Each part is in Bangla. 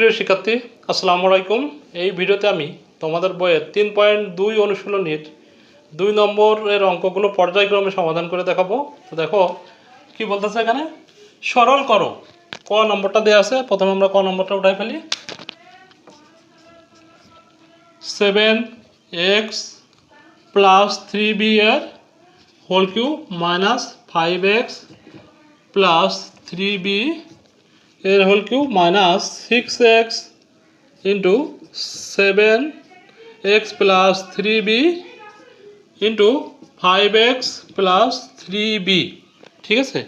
প্রিয় শিক্ষার্থী, আসসালামু আলাইকুম। এই ভিডিওতে আমি তোমাদের বইয়ের তিন পয়েন্ট দুই অনুশীলনীর দুই নম্বরের অঙ্কগুলো পর্যায়ক্রমে সমাধান করে দেখাবো। তো দেখো, কি বলতেছে এখানে? সরল করো। ক নম্বরটা দেওয়া আছে, প্রথমে আমরা ক নম্বরটা উঠাই ফেলি। Seven X plus three B এর whole cube minus five X plus three B এর whole cube minus six X into seven X plus three B into five X plus three B ঠিক আছে?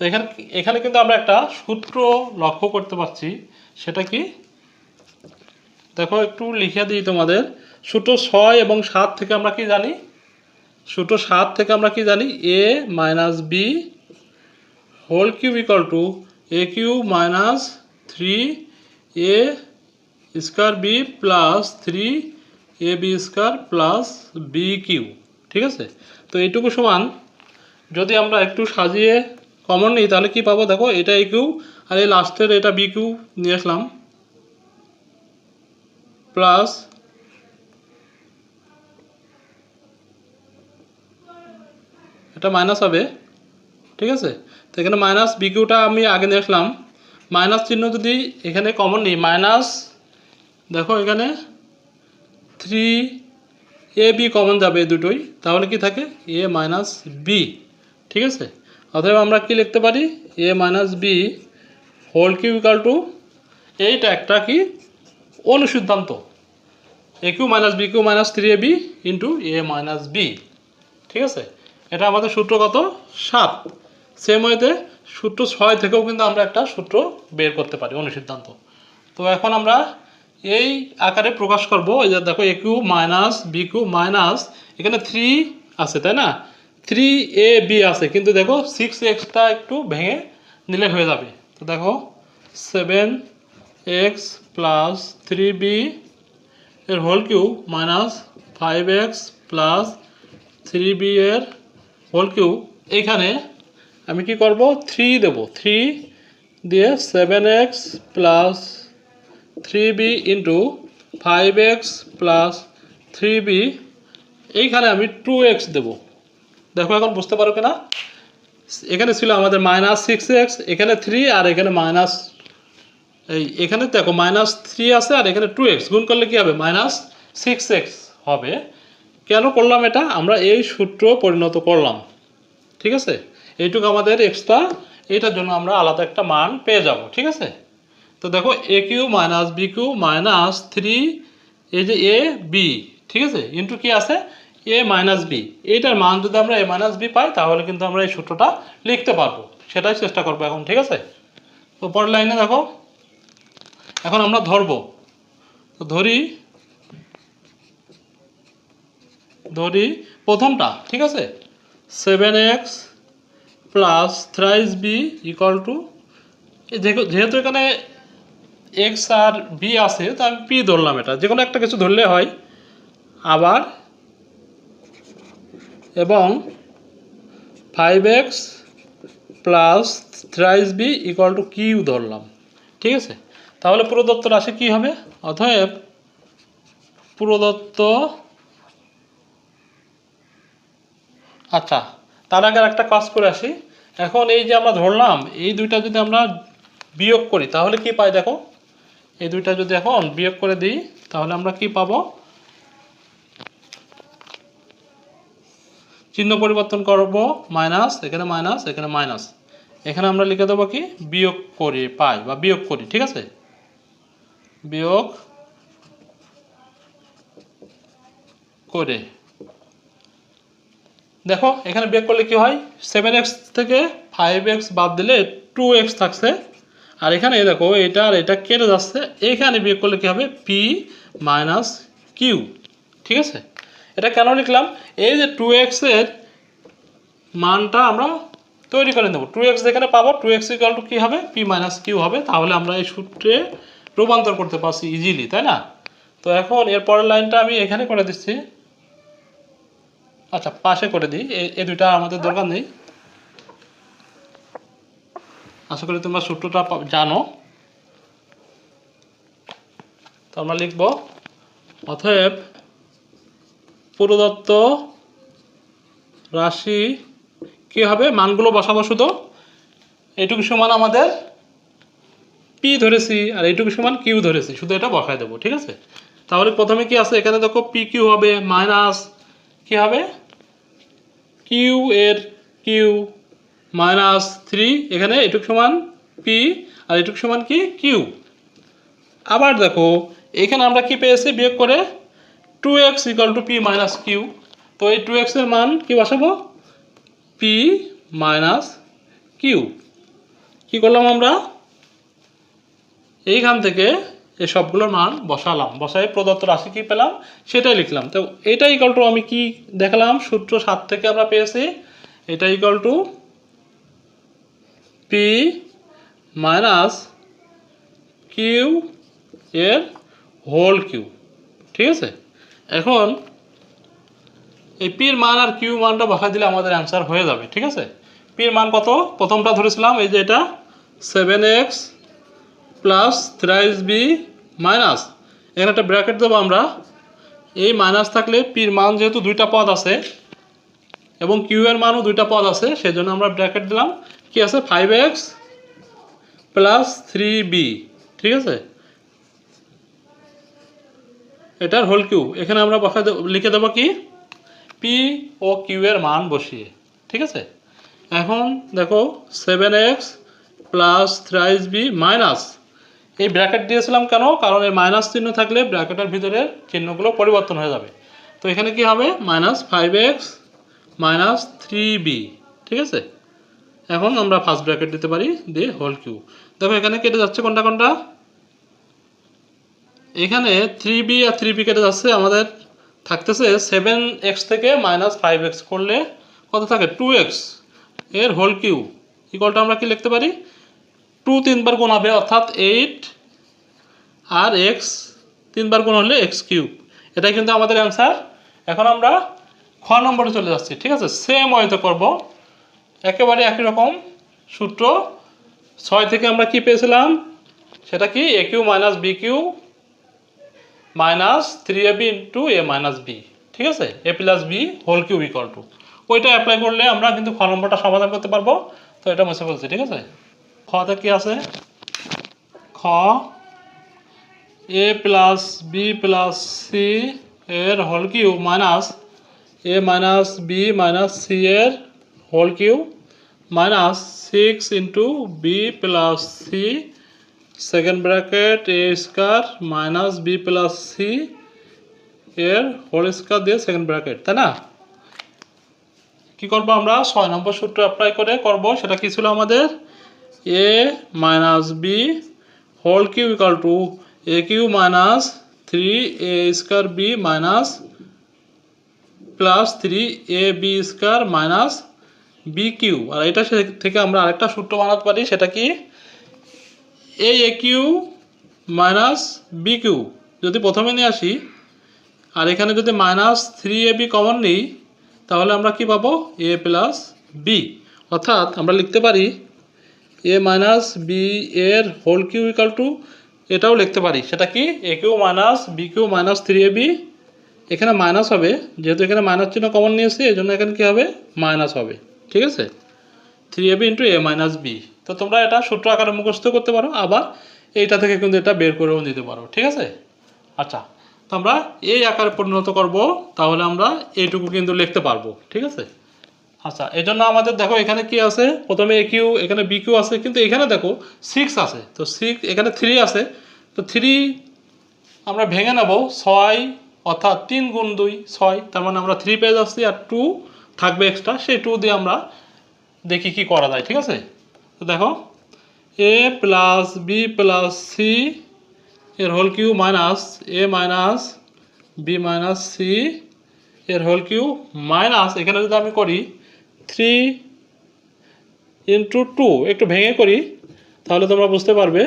এখানে এখানে কিন্তু আমরা একটা সূত্র লক্ষ্য করতে পারছি। সেটা কি? দেখো, একটু লিখে দিই তোমাদের। সূত্র ছয় এবং সাত থেকে আমরা কি জানি? সূত্র সাত থেকে আমরা কি জানি? A minus B whole cube equal to A cube minus three A square B plus three A B square plus B cube ঠিক আছে? তো এইটুকু সমান। যদি আমরা একটু সাজিয়ে কমন নিই, তাহলে কি পাবো? দেখো, এটা এ কিউ আর এই লাস্টের এটা বি কিউ নিয়ে আসলাম। প্লাস এটা মাইনাস হবে। ঠিক আছে? তো এখানে মাইনাস বিকিউটা আমি আগে আসলাম। মাইনাস চিহ্ন যদি এখানে কমন নিই মাইনাস দেখো এখানে থ্রি এ বি কমন যাবে দুটোই, তাহলে কি থাকে? এ মাইনাস বি ঠিক আছে? অতএব আমরা কি লিখতে পারি? A minus B whole cube equal to এইটা একটা কি? অনুসিদ্ধান্ত। A cube minus B cube minus three A B into A minus B ঠিক আছে? এটা আমাদের সূত্র কত? সাত। সেম ওয়েতে সূত্র ছয় থেকেও কিন্তু আমরা একটা সূত্র বের করতে পারি, অনুসিদ্ধান্ত। তো এখন আমরা এই আকারে প্রকাশ করব, এই যে দেখো A cube minus B cube minus, এখানে থ্রি আছে, তাই না? থ্রি এ বি আছে, কিন্তু দেখো সিক্স এক্সটা একটু ভেঙে নিলে হয়ে যাবে। তো দেখো seven X plus three B এর whole cube minus five X plus three B এর হোল কিউ এইখানে আমি কি করব? থ্রি দেবো। থ্রি দিয়ে seven X plus three B into five X plus three B এইখানে আমি টু এক্স দেবো। দেখো এখন বুঝতে পারো কিনা? এখানে ছিল আমাদের মাইনাস সিক্স এক্স এখানে থ্রি আর এখানে মাইনাস এই এখানে দেখো মাইনাস থ্রি আছে আর এখানে টু এক্স গুণ করলে কী হবে? মাইনাস সিক্স এক্স হবে। কেন করলাম এটা? আমরা এই সূত্র পরিণত করলাম। ঠিক আছে? এইটুকু আমাদের এক্সট্রা এটার জন্য আমরা আলাদা একটা মান পেয়ে যাব, ঠিক আছে? তো দেখো A cube minus B cube minus three এই যে এ বি ঠিক আছে? ইন্টু কি আছে? এ মাইনাস বি এইটার মান যদি আমরা এ মাইনাস বি পাই, তাহলে কিন্তু আমরা এই সূত্রটা লিখতে পারব। সেটাই চেষ্টা করব এখন, ঠিক আছে? তো পরের লাইনে দেখো। এখন আমরা ধরবো। তো ধরি ধরি প্রথমটা, ঠিক আছে? Seven X plus thrice B equal to যেহেতু এখানে এক্স আর বি আছে, তো আমি পি ধরলাম এটা। যে কোনো একটা কিছু ধরলে হয়। আবার, এবং five X plus thrice B equal to Q ধরলাম। ঠিক আছে? তাহলে প্রদত্ত রাশি কী হবে? অতএব, প্রদত্ত আচ্ছা তার আগে একটা কাজ করে আসি। এখন এই যে আমরা ধরলাম, এই দুইটা যদি আমরা বিয়োগ করি, তাহলে কি পাই দেখো? এই দুইটা যদি এখন বিয়োগ করে দিই, তাহলে আমরা কি পাবো? চিহ্ন পরিবর্তন করব, মাইনাস, এখানে মাইনাস এখানে মাইনাস। এখানে আমরা লিখে দেবো কি? বিয়োগ করি পাই, বা বিয়োগ করি, ঠিক আছে? বিয়োগ করে। দেখো, এখানে বিয়োগ করলে কি হয়? সেভেন এক্স থেকে ফাইভ এক্স বাদ দিলে টু এক্স থাকছে। আর এখানে দেখো, এটা আর এটা কেটে যাচ্ছে। এখানে বিয়োগ করলে কি হবে? পি মাইনাস কিউ ঠিক আছে? এটা কেন লিখলাম? এই যে টু এক্সের মানটা আমরা তৈরি করে নেব। টু এক্স যেখানে পাবো টু এক্স ইকাল টু কী হবে? পি মাইনাস কিউ হবে। তাহলে আমরা এই সূত্রে রূপান্তর করতে পারছি ইজিলি তাই না? তো এখন এর পরের লাইনটা আমি এখানে করে দিচ্ছি। আচ্ছা পাশে করে দিই। এ- দুইটা আমাদের দরকার নেই। আশা করি তোমরা সূত্রটা জানো। তো আমরা লিখব, অতএব প্রদত্ত রাশি কি হবে? মানগুলো বসাবো শুধু এইটুকু সমান আমাদের পি ধরেছি আর এইটুকু সমান কিউ ধরেছি। শুধু এটা বসায় দেবো, ঠিক আছে? তাহলে প্রথমে কি আছে? এখানে দেখো পি কিউ হবে মাইনাস কি হবে? কিউ এর কিউ মাইনাস থ্রি এখানে এটুক সমান পি আর এটুক সমান কি? কিউ আবার দেখো, এখানে আমরা কি পেয়েছি? বিয়োগ করে two X equal to P minus Q তো এই টু এক্সের মান কি বসাবো? পি মাইনাস কিউ কী করলাম আমরা? এইখান থেকে এই সবগুলোর মান বসালাম। বসাই প্রদত্ত রাশি কী পেলাম? সেটাই লিখলাম। তো এটা ইকাল টু আমি কি দেখালাম? সূত্র সাত থেকে আমরা পেয়েছি। এটা equal to P minus Q এর হোল কিউ ঠিক আছে? এখন এই পির মান আর কিউ মানটা বসা দিলে আমাদের অ্যান্সার হয়ে যাবে। ঠিক আছে? পির মান কত? প্রথমটা ধরেছিলাম, এই যে এটা seven X plus thrice B minus. এখানে একটা ব্র্যাকেট দেবো আমরা। এই মাইনাস থাকলে পির মান যেহেতু দুইটা পদ আছে এবং কিউ এর মানও দুইটা পদ আছে সেই জন্য আমরা ব্র্যাকেট দিলাম। কি আছে? Five X plus three B. ঠিক আছে? এটার হোল কিউ। এখানে আমরা বসা লিখে দেবো কি? পি ও কিউ এর মান বসিয়ে। ঠিক আছে? এখন দেখো, seven x plus thrice b minus. এই ব্র্যাকেট দিয়েছিলাম কেন? কারণ এই মাইনাস চিহ্ন থাকলে ব্র্যাকেটের ভিতরে চিহ্নগুলো পরিবর্তন হয়ে যাবে। তো এখানে কি হবে? Minus five x minus three b ঠিক আছে? এখন আমরা ফার্স্ট ব্র্যাকেট দিতে পারি, দিয়ে হোল কিউ দেখো এখানে কেটে যাচ্ছে কোনটা কোনটা? এখানে থ্রি বি আর থ্রি বি কেটে যাচ্ছে, আমাদের থাকতেছে সেভেন এক্স থেকে মাইনাস ফাইভ এক্স করলে কত থাকে? টু এক্সের হোল কিউ ইকুয়ালটা আমরা কি লিখতে পারি? টু তিনবার গুণ হবে, অর্থাৎ এইট আর এক্স তিনবার গুণ হলে এক্স কিউব এটাই কিন্তু আমাদের অ্যান্সার এখন আমরা খ নম্বরে চলে যাচ্ছি, ঠিক আছে? সেম ওয়েতে করব। একেবারে একই রকম সূত্র। ছয় থেকে আমরা কি পেয়েছিলাম? সেটা কি? A cube minus b cube minus three a b into a minus b ঠিক আছে? A plus b whole cube equal to ওইটা অ্যাপ্লাই করলে আমরা কিন্তু খ নম্বরটা সমাধান করতে পারব। তো এটা মুছে ফেলছি, ঠিক আছে? খতে কি আছে? খ a plus b plus c এর whole cube minus a minus b minus c এর whole cube minus six into b plus c second bracket a square minus b plus c এর হোল স্কোয়ার দিয়ে সেকেন্ড ব্র্যাকেট তাই না? কি করব আমরা? ছয় নম্বর সূত্র অ্যাপ্লাই করে করব। সেটা কি ছিল আমাদের? A minus b whole cube equal to a cube minus three a square b minus plus three a b square minus b cube আর এটা থেকে আমরা আরেকটা সূত্র বানাতে পারি, সেটা কি? A a cube minus b cube যদি প্রথমে নিয়ে আসি, আর এখানে যদি minus three a b common নিই, তাহলে আমরা কি পাবো? এ প্লাস বি অর্থাৎ আমরা লিখতে পারি এ মাইনাস বি এর হোল কিউ ইকাল টু এটাও লিখতে পারি। সেটা কি? A cube minus b cube minus three a b এখানে মাইনাস হবে। যেহেতু এখানে মাইনাস চিহ্ন কমন নিয়েছি এই জন্য এখানে কী হবে? মাইনাস হবে। ঠিক আছে? Three a b into a minus b তো তোমরা এটা সূত্র আকারে মুখস্থ করতে পারো, আবার এইটা থেকে কিন্তু এটা বের করেও নিতে পারো। ঠিক আছে? আচ্ছা তো আমরা এই আকারে পরিণত করব, তাহলে আমরা এইটুকু কিন্তু লিখতে পারব। ঠিক আছে? আচ্ছা এই জন্য আমাদের দেখো এখানে কি আছে? প্রথমে এ কিউ এখানে বি কিউ আছে, কিন্তু এখানে দেখো সিক্স আছে। তো সিক্স এখানে থ্রি আছে। তো থ্রি আমরা ভেঙে নেব, ছয় অর্থাৎ তিন গুণ দুই, ছয়, তার মানে আমরা থ্রি পেয়ে যাচ্ছি আর টু থাকবে এক্সট্রা সেই টু দিয়ে আমরা দেখি কি করা যায়, ঠিক আছে? তো দেখো a plus b plus c এর whole cube minus a minus b minus c এর হোল কিউ মাইনাস এখানে যদি আমি করি থ্রি ইন্টু টু একটু ভেঙে করি, তাহলে তোমরা বুঝতে পারবে।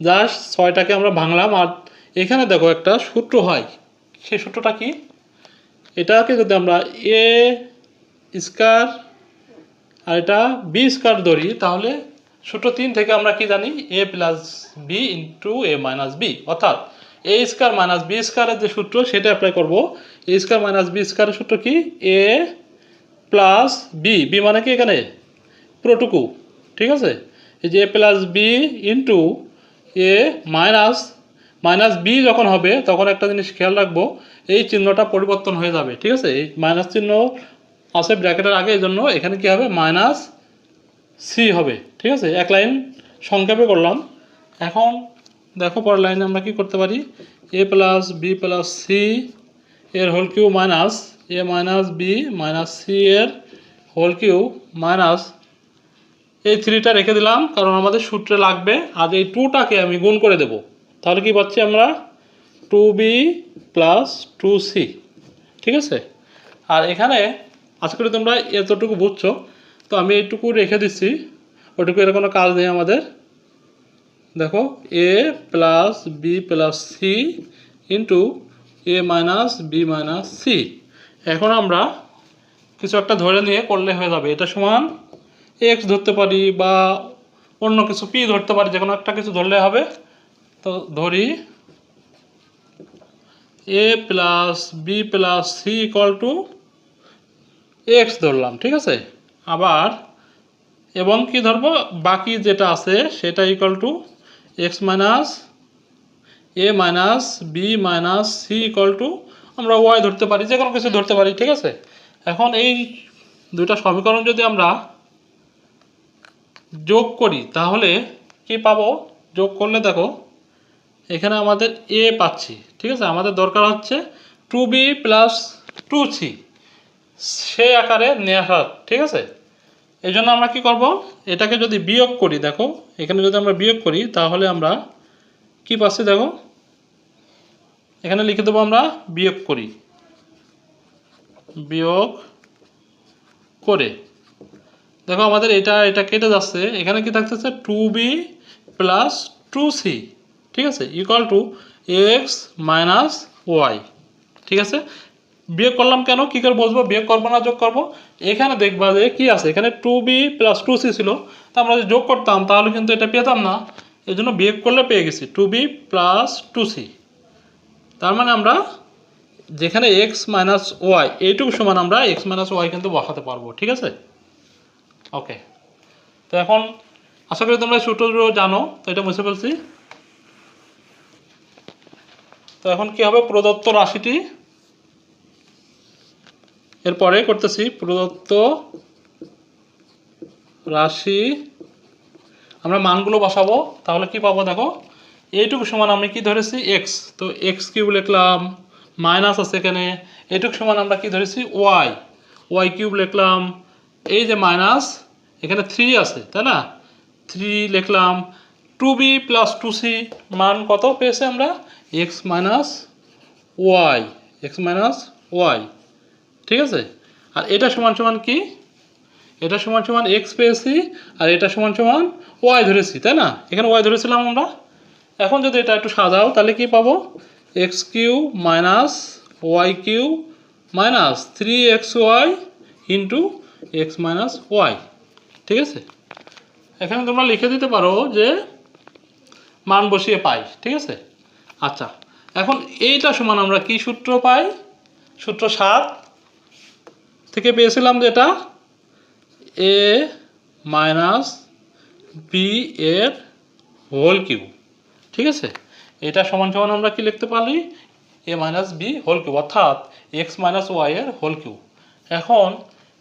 জাস্ট ছয়টাকে আমরা ভাঙলাম, আর এখানে দেখো একটা সূত্র হয়। সেই সূত্রটা কি? এটাকে যদি আমরা এ স্কোয়ার আর এটা বি স্কোয়ার ধরি, তাহলে সূত্র তিন থেকে আমরা কি জানি? A plus b into a minus b অর্থাৎ এ স্কোয়ার মাইনাস বি স্কোয়ারের যে সূত্র, সেটা অ্যাপ্লাই করব। এ স্কোয়ার মাইনাস বি স্কোয়ারের সূত্র কি? এ প্লাস বি বি মানে কি এখানে? পুরোটুকু, ঠিক আছে? এই যে a plus b into a minus minus b যখন হবে, তখন একটা জিনিস খেয়াল রাখব, এই চিহ্নটা পরিবর্তন হয়ে যাবে, ঠিক আছে? এই মাইনাস চিহ্ন আছে ব্র্যাকেটের আগে এই জন্য এখানে কি হবে? মাইনাস সি হবে, ঠিক আছে? এক লাইন সংক্ষেপে করলাম। এখন দেখো পরের লাইনে আমরা কি করতে পারি? A plus b plus c এর whole cube minus a minus b minus c এর হোল কিউ মাইনাস এই থ্রিটা রেখে দিলাম, কারণ আমাদের সূত্রে লাগবে। আর এই টুটাকে আমি গুণ করে দেব। তাহলে কি পাচ্ছি আমরা? Two b plus two c ঠিক আছে? আর এখানে আশা তোমরা এতটুকু বুঝছ। তো আমি এইটুকু রেখে দিচ্ছি। ওইটুকু এর কোনো কাজ নেই আমাদের। দেখো a plus b plus c into a minus b minus c এখন আমরা কিছু একটা ধরে নিয়ে করলে হয়ে যাবে। এটা সমান এক্স ধরতে পারি বা অন্য কিছু পি ধরতে পারি যে কোনো একটা কিছু ধরলে হবে। তো ধরি a plus b plus c equal to x ধরলাম, ঠিক আছে? আবার এবং কি ধরবো? বাকি যেটা আছে সেটা equal to x minus a minus b minus c equal to আমরা ওয়াই ধরতে পারি যে কোনো কিছু ধরতে পারি, ঠিক আছে? এখন এই দুইটা সমীকরণ যদি আমরা যোগ করি, তাহলে কি পাবো? যোগ করলে দেখো, এখানে আমাদের এ পাচ্ছি, ঠিক আছে? আমাদের দরকার হচ্ছে two b plus two c সে আকারে নিয়ে আসার, ঠিক আছে? এই জন্য আমরা কি করব? এটাকে যদি বিয়োগ করি, দেখো, এখানে যদি আমরা বিয়োগ করি, তাহলে আমরা কি পাচ্ছি, দেখো? এখানে লিখে দেবো আমরা বিয়োগ করি। বিয়োগ করে। দেখো আমাদের এটা এটা কেটে যাচ্ছে। এখানে কি থাকতেছে? Two b plus two c ঠিক আছে? Equal to x minus y ঠিক আছে? বিয়োগ করলাম কেন? কী করে বসবো? বিয়োগ করব না? যোগ করব? এখানে দেখবা যে কী আছে? এখানে two b plus two c ছিল। তা আমরা যদি যোগ করতাম, তাহলে কিন্তু এটা পেতাম না। এই জন্য বিয়োগ করলে পেয়ে গেছি। Two b plus two c তার মানে আমরা যেখানে এক্স মাইনাস ওয়াই এইটুকু সমান আমরা এক্স মাইনাস ওয়াই কিন্তু বসাতে পারব, ঠিক আছে? ওকে তো এখন আশা করি তোমরা সূত্রগুলো জানো, তো এটা মুছে ফেলছি তো এখন কি হবে? প্রদত্ত রাশিটি এরপরে করতেছি। প্রদত্ত রাশি, আমরা মানগুলো বসাবো। তাহলে কি পাবো দেখো? এইটুকু সমান আমি কি ধরেছি? এক্স তো এক্স কিউব লিখলাম মাইনাস আছে এখানে। এইটুকু সমান আমরা কি ধরেছি? ওয়াই ওয়াই কিউব লিখলাম, এই যে মাইনাস এখানে থ্রি আছে, তাই না? থ্রি লিখলাম two b plus two c মান কত পেয়েছে আমরা? X minus y x minus y ঠিক আছে? আর এটা সমান সমান কি? এটা সমান সমান এক্স পেয়েছি, আর এটা সমান সমান ওয়াই ধরেছি, তাই না? এখানে ওয়াই ধরেছিলাম আমরা। এখন যদি এটা একটু সাজাও, তাহলে কি পাবো? X cube minus y cube minus three x y into x minus y ঠিক আছে? এখানে তোমরা লিখে দিতে পারো যে মান বসিয়ে পাই, ঠিক আছে? আচ্ছা এখন এইটা সমান আমরা কি সূত্র পাই? সূত্র সাত থেকে পেয়েছিলাম যেটা এ মাইনাস বি এর হোল কিউ ঠিক আছে? এটা সমান সমান আমরা কি লিখতে পারি? A minus b whole cube অর্থাৎ এক্স মাইনাস ওয়াই এর হোল কিউ এখন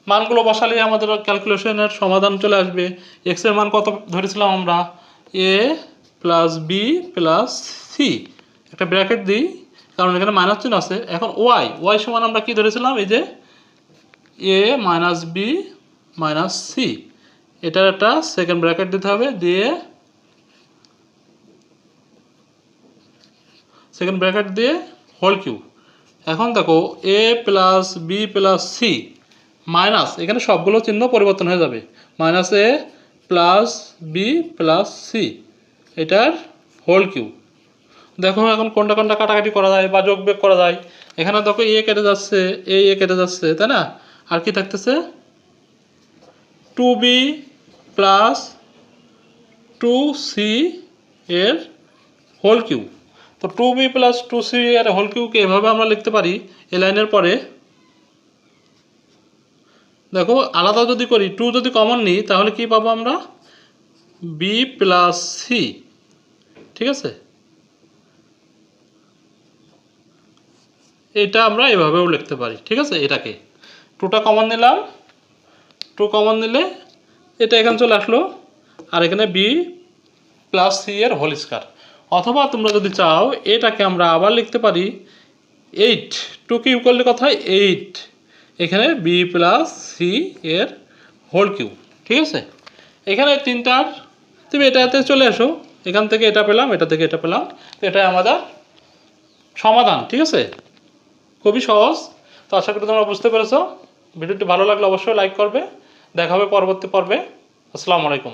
মানগুলো বসালে আমাদের ক্যালকুলেশনের সমাধান চলে আসবে। এক্সের মান কত ধরেছিলাম আমরা? A plus b plus c একটা ব্র্যাকেট দিই, কারণ এখানে মাইনাস চিহ্ন আছে। এখন ওয়াই ওয়াই সমান আমরা কি ধরেছিলাম? এই যে a minus b minus c এটার একটা সেকেন্ড ব্র্যাকেট দিতে হবে। দিয়ে সেকেন্ড ব্র্যাকেট দিয়ে হোল কিউ এখন দেখো a plus b plus c minus এখানে সবগুলো চিহ্ন পরিবর্তন হয়ে যাবে। Minus a plus b plus c এটার হোল কিউ দেখো এখন কোনটা কোনটা কাটাকাটি করা যায় বা যোগ বিয়োগ করা যায়। এখানে দেখো এ কেটে যাচ্ছে এ এ কেটে যাচ্ছে, তাই না? আর কি থাকতেছে? Two b plus two c এর হোল কিউ তো two b plus two c এর হোল কিউকে এভাবে আমরা লিখতে পারি এ লাইনের পরে। দেখো, আলাদা যদি করি টু যদি কমন নিই, তাহলে কি পাবো আমরা? বি প্লাস সি ঠিক আছে? এটা আমরা এভাবেও লিখতে পারি, ঠিক আছে? এটাকে। টুটা কমন নিলাম। টু কমন নিলে এটা এখানে চলে আসলো। আর এখানে বি প্লাস সি এর হোল স্কয়ার অথবা তোমরা যদি চাও, এটাকে আমরা আবার লিখতে পারি এইট টু কিউ করলে কথা এইট এখানে বি প্লাস সি এর হোল কিউ ঠিক আছে? এখানে তিনটার, তুমি এটাতে চলে এসো। এখান থেকে এটা পেলাম, এটা থেকে এটা পেলাম। তো এটাই আমাদের সমাধান, ঠিক আছে? খুবই সহজ। তো আশা করি তোমরা বুঝতে পেরেছ। ভিডিওটি ভালো লাগলে অবশ্যই লাইক করবে। দেখা হবে পরবর্তী পর্বে। আসসালামু আলাইকুম।